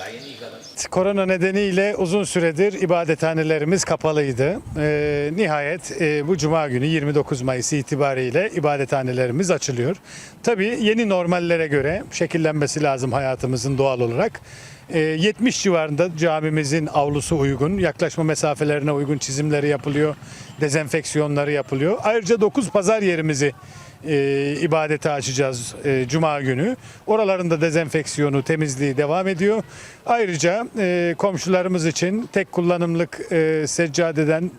daha yeni yıkadım. Korona nedeniyle uzun süredir ibadethanelerimiz kapalıydı. E, nihayet e, bu cuma günü 29 Mayıs itibariyle ibadethanelerimiz açılıyor. Tabii yeni normallere göre şekillenmesi lazım hayatımızın doğal olarak. Ee, 70 civarında camimizin avlusu uygun, yaklaşma mesafelerine uygun çizimleri yapılıyor, dezenfeksiyonları yapılıyor. Ayrıca 9 pazar yerimizi e, ibadete açacağız e, Cuma günü. Oralarında dezenfeksiyonu, temizliği devam ediyor. Ayrıca e, komşularımız için tek kullanımlık e, seccadeden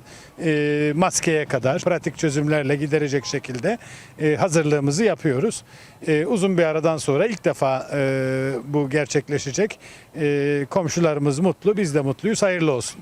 e, maskeye kadar pratik çözümlerle giderecek şekilde e, hazırlığımızı yapıyoruz. E, uzun bir aradan sonra ilk defa e, bu gerçekleşecek. E, komşularımız mutlu, biz de mutluyuz. Hayırlı olsun.